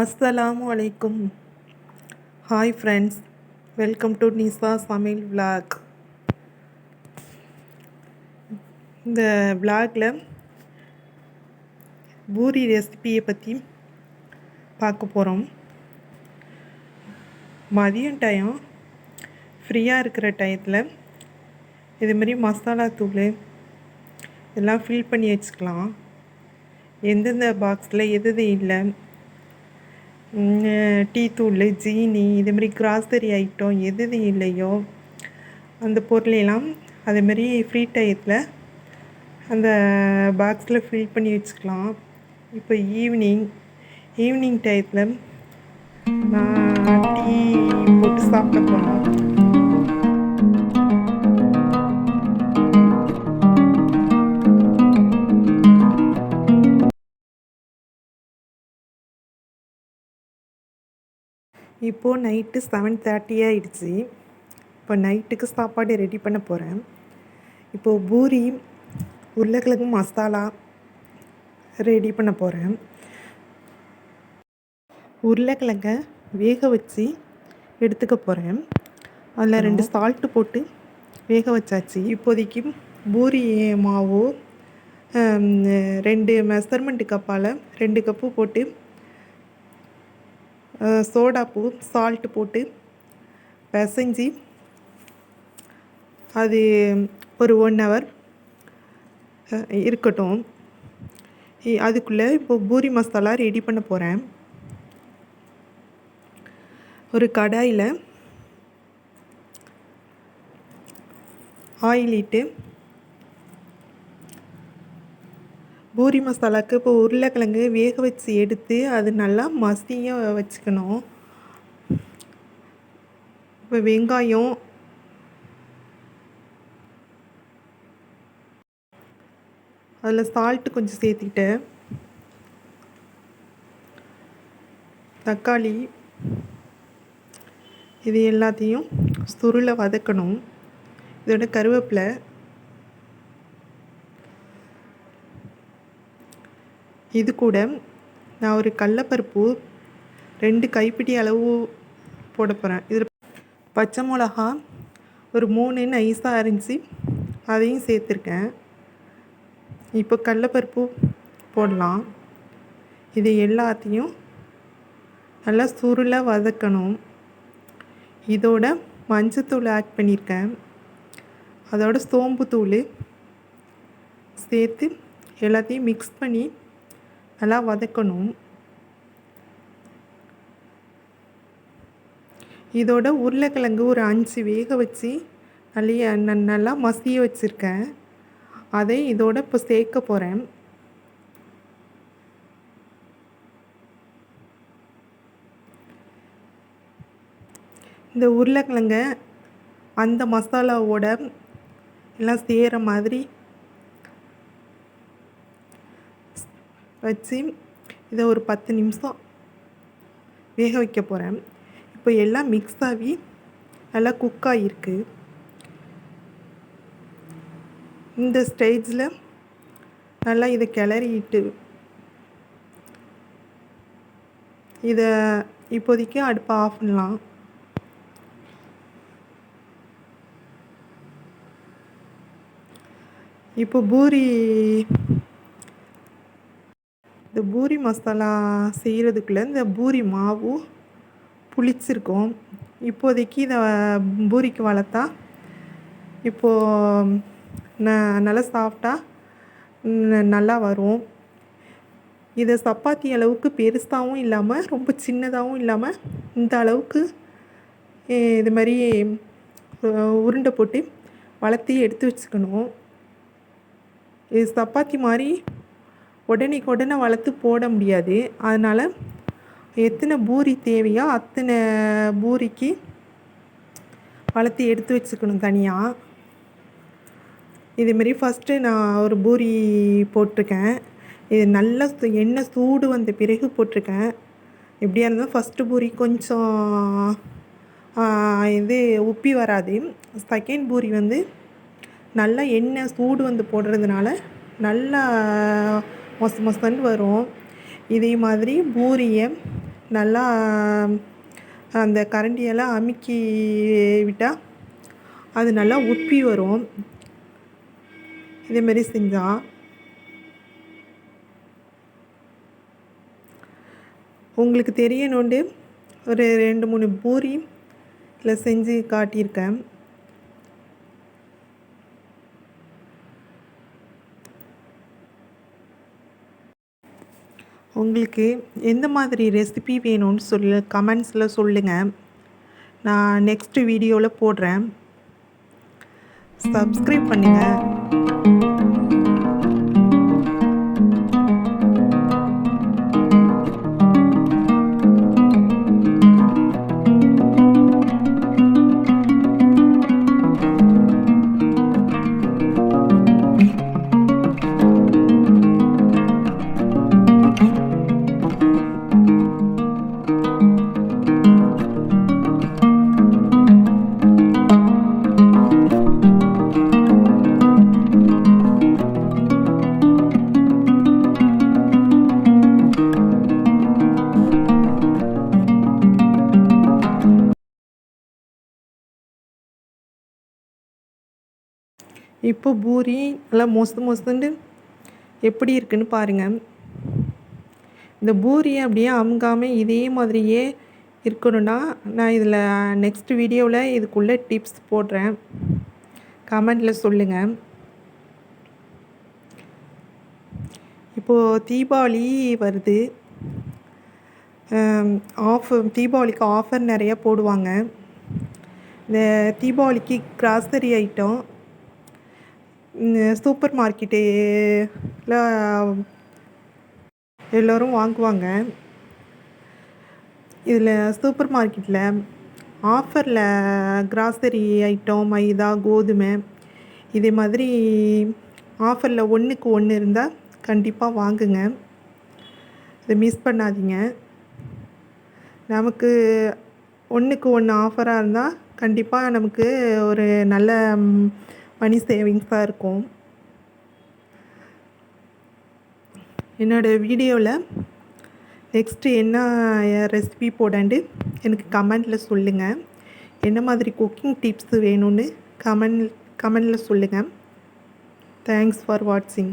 அஸ்ஸலாமு அலைக்கும். Hi friends welcome to Nisa சமையல் விளாக் இந்த விளாகில் பூரி ரெசிபியை பற்றி பார்க்க போகிறோம் மதியம் டைம் ஃப்ரீயாக இருக்கிற டயத்தில் இதுமாரி மசாலா தூள் இதெல்லாம் ஃபில் பண்ணி வச்சுக்கலாம். எந்தெந்த பாக்ஸில் எது எது இல்லை டீ தூள் ஜீனி இதுமாரி கிராசரி ஐட்டம் எது எது இல்லையோ அந்த பொருளையெல்லாம் அதேமாரி ஃப்ரீ டயத்தில் அந்த பாக்ஸில் ஃபில் பண்ணி வச்சுக்கலாம். இப்போ ஈவினிங் ஈவினிங் டயத்தில் நான் டீ போட்டு சாப்பிட போகிறோம் இப்போது நைட்டு செவன் தேர்ட்டி ஆகிடுச்சி இப்போ நைட்டுக்கு சாப்பாடு ரெடி பண்ண போகிறேன் இப்போது பூரி உருளைக்கிழங்கு மசாலா ரெடி பண்ண போகிறேன் உருளைக்கிழங்க வேக வச்சு எடுத்துக்க போகிறேன் அதில் ரெண்டு சால்ட்டு போட்டு வேக வச்சாச்சு. இப்போதைக்கு பூரி மாவு ரெண்டு மெஷர்மெண்ட்டு கப்பால் ரெண்டு கப்பு போட்டு சோடாப்பூ சால்ட்டு போட்டு பிசைஞ்சி அது ஒரு ஒன் ஹவர் இருக்கட்டும். அதுக்குள்ளே இப்போ பூரி மசாலா ரெடி பண்ண போகிறேன் ஒரு கடாயில் ஆயில் இட்டு பூரி மசாலாவுக்கு இப்போ உருளைக்கிழங்கு வேக வச்சு எடுத்து அது நல்லா மசிய வச்சுக்கணும். இப்போ வெங்காயம். அதில் சால்ட்டு கொஞ்சம் சேர்த்துக்கிட்டேன் தக்காளி இது எல்லாத்தையும் சுருளை வதக்கணும். இதோட கருவேப்பிலை இது கூட நான் ஒரு கடலப்பருப்பு ரெண்டு கைப்பிடி அளவு போட போகிறேன் இதில் பச்சை மிளகா ஒரு மூணு நைஸாக அரிஞ்சு அதையும் சேர்த்துருக்கேன். இப்போ கடலப்பருப்பு போடலாம். இது எல்லாத்தையும் நல்லா சுருளாக வதக்கணும். இதோட மஞ்சத்தூள் ஆட் பண்ணியிருக்கேன். அதோட சோம்பு தூள் சேர்த்து எல்லாத்தையும் மிக்ஸ் பண்ணி நல்லா வதக்கணும். இதோட உருளைக்கிழங்கு ஒரு அஞ்சு வேக வச்சு நல்லா நல்லா மசிய வச்சுருக்கேன். அதை இதோட இப்போ சேர்க்க போகிறேன் இந்த உருளைக்கிழங்க அந்த மசாலாவோட எல்லாம் சேர மாதிரி வச்சு இதை ஒரு பத்து நிமிஷம் வேக வைக்க போகிறேன் இப்போ எல்லாம் மிக்ஸ் ஆகி நல்லா குக் ஆகிருக்கு இந்த ஸ்டேஜில் நல்லா இதை கிளறிட்டு இதை இப்போதைக்கு அடுப்பை ஆஃப் பண்ணலாம். இப்போ பூரி பூரி மசாலா செய்கிறதுக்குள்ள இந்த பூரி மாவு புளிச்சிருக்கும். இப்போதைக்கு இதை பூரிக்கு வளர்த்தா இப்போது ந நல்லா சாஃப்டாக நல்லா வரும். இதை சப்பாத்தி அளவுக்கு பெருசாகவும் இல்லாமல் ரொம்ப சின்னதாகவும் இல்லாமல் இந்த அளவுக்கு இது மாதிரி உருண்டை போட்டு வளர்த்தி எடுத்து வச்சுக்கணும். இது சப்பாத்தி மாதிரி உடனேக்கு உடனே வளர்த்து போட முடியாது. அதனால் எத்தனை பூரி தேவையோ அத்தனை பூரிக்கு வளர்த்து எடுத்து வச்சுக்கணும் தனியாக இதுமாரி ஃபஸ்ட்டு நான் ஒரு பூரி போட்டிருக்கேன். இது நல்லா எண்ணெய் சூடு வந்த பிறகு போட்டிருக்கேன். எப்படியா இருந்தாலும் ஃபஸ்ட்டு பூரி கொஞ்சம் இது உப்பி வராது. செகண்ட் பூரி வந்து நல்லா எண்ணெய் சூடு வந்து போடுறதுனால நல்லா மொச மொசன்னு வரும். இதே மாதிரி பூரியை நல்லா அந்த கரண்டியெல்லாம் அமுக்கி விட்டால் அது நல்லா உப்பி வரும். இதேமாரி செஞ்சால் உங்களுக்கு தெரியணுண்டு ஒரு ரெண்டு மூணு பூரி இல்லை செஞ்சு காட்டியிருக்கேன். உங்களுக்கு எந்த மாதிரி ரெசிபி வேணும்னு சொல்லி கமெண்ட்ஸில் சொல்லுங்கள் நான் நெக்ஸ்ட் வீடியோவில் போடுறேன். சப்ஸ்கிரைப் பண்ணுங்கள் இப்போ பூரி நல்லா மொசு மொசுண்டு எப்படி இருக்குன்னு பாருங்கள் இந்த பூரியை அப்படியே அமுங்காமல் இதே மாதிரியே இருக்கணும்னா நான் இதில் நெக்ஸ்ட் வீடியோவில் இதுக்குள்ளே டிப்ஸ் போடுறேன். கமெண்டில் சொல்லுங்கள் இப்போது தீபாவளி வருது. ஆஃப் தீபாவளிக்கு ஆஃபர் நிறையா போடுவாங்க. இந்த தீபாவளிக்கு கிராசரி ஐட்டம் சூப்பர் மார்க்கெட்டில் எல்லோரும் வாங்குவாங்க. இதில் சூப்பர் மார்க்கெட்டில் ஆஃபரில் கிராசரி ஐட்டம் மைதா கோதுமை இதே மாதிரி ஆஃபரில் ஒன்றுக்கு ஒன்று இருந்தால் கண்டிப்பாக வாங்குங்க. இதை மிஸ் பண்ணாதீங்க. நமக்கு ஒன்றுக்கு ஒன்று ஆஃபராக இருந்தால் கண்டிப்பாக நமக்கு ஒரு நல்ல மணி சேவிங்ஸாக இருக்கும். என்னோடய வீடியோவில் நெக்ஸ்ட்டு என்ன ரெசிபி போடாண்டு எனக்கு கமெண்டில் சொல்லுங்கள் என்ன மாதிரி குக்கிங் டிப்ஸ் வேணும்னு கமெண்ட் கமெண்டில் சொல்லுங்கள் தேங்க்ஸ் ஃபார் வாட்சிங்